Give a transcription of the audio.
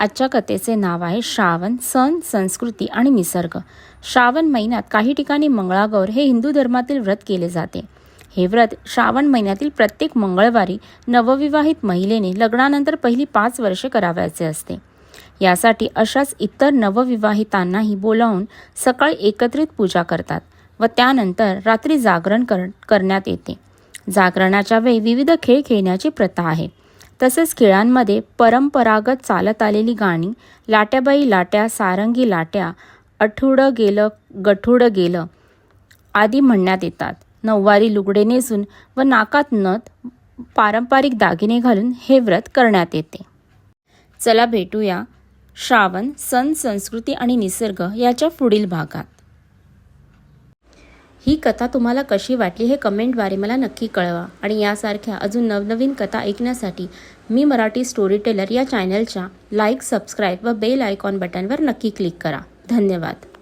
आजच्या कथेचे नाव आहे श्रावण सण संस्कृती आणि निसर्ग. श्रावण महिन्यात काही ठिकाणी मंगळागौर हे हिंदू धर्मातील व्रत केले जाते. हे व्रत श्रावण महिन्यातील प्रत्येक मंगळवारी नवविवाहित महिलेने लग्नानंतर पहिली पाच वर्षे करावयाचे असते. यासाठी अशाच इतर नवविवाहितांनाही बोलावून सकाळी एकत्रित पूजा करतात व त्यानंतर रात्री जागरण कर करण्यात येते. जागरणाच्या वेळी विविध खेळ खेळण्याची प्रथा आहे. तसेच खेळांमध्ये परंपरागत चालत आलेली गाणी लाट्याबाई लाट्या सारंगी लाट्या अठुडं गेलं गठुडं गेलं आदी म्हणण्यात येतात. नऊवारी लुगडे नेसून व नाकात नथ पारंपरिक दागिने घालून हे व्रत करण्यात येते. चला भेटूया श्रावण सण संस्कृती आणि निसर्ग याच्या पुढील भागात. ही कथा तुम्हाला कशी वाटली हे कमेंटद्वारे मला नक्की कळवा. आणि यासारख्या अजून नवनवीन कथा ऐकण्यासाठी मी मराठी स्टोरी टेलर या चॅनलच्या लाईक सबस्क्राईब व बेल आयकॉन बटनवर नक्की क्लिक करा. धन्यवाद.